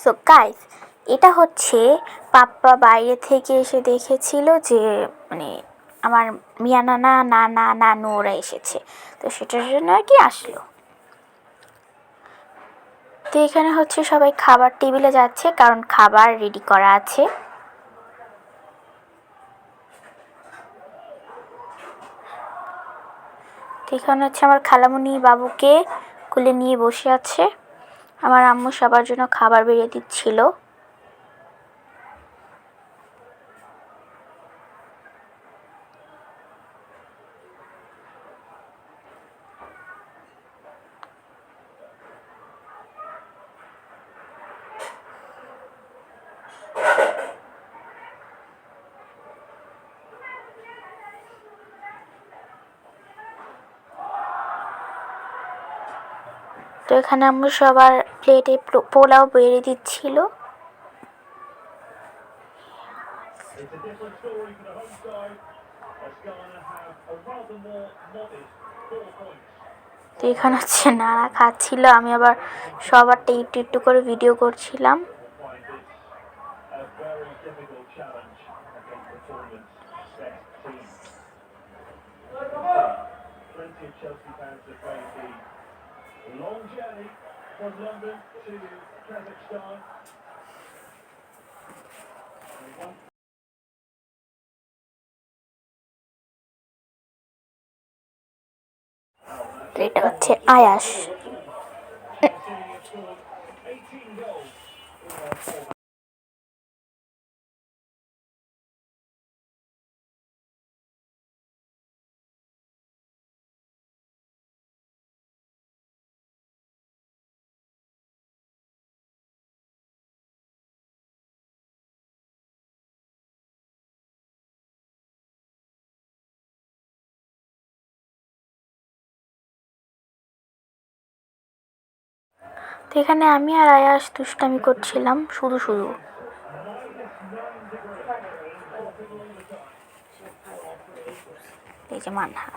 So guys এটা হচ্ছে পাপ্পা বাইরে থেকে এসে দেখেছিল যে মানে আমার মিয়া নানা নানা, নানু ওরা এসেছে। তো সেটার জন্য আর কি আসলো। তো এখানে হচ্ছে সবাই খাবার টেবিলে যাচ্ছে, কারণ খাবার রেডি করা আছে। এখানে হচ্ছে আমার খালামুনি বাবুকে কুলে নিয়ে বসে আছে। আমার আম্মু সবার জন্য খাবার বেড়ে দিচ্ছিল। তো এখানে আম্মু সবার প্লেটে পোলাও বেড়ে দিচ্ছিল। তো এখানে হচ্ছে নানা খাচ্ছিল, আমি আবার সবার একটু একটু করে ভিডিও করছিলাম। from London to Kazakhstan. They won তো এটা হচ্ছে আয়াস তো এখানে আমি আর আয়াস দুষ্টামি করছিলাম শুধু শুধু। এই যে মানহা।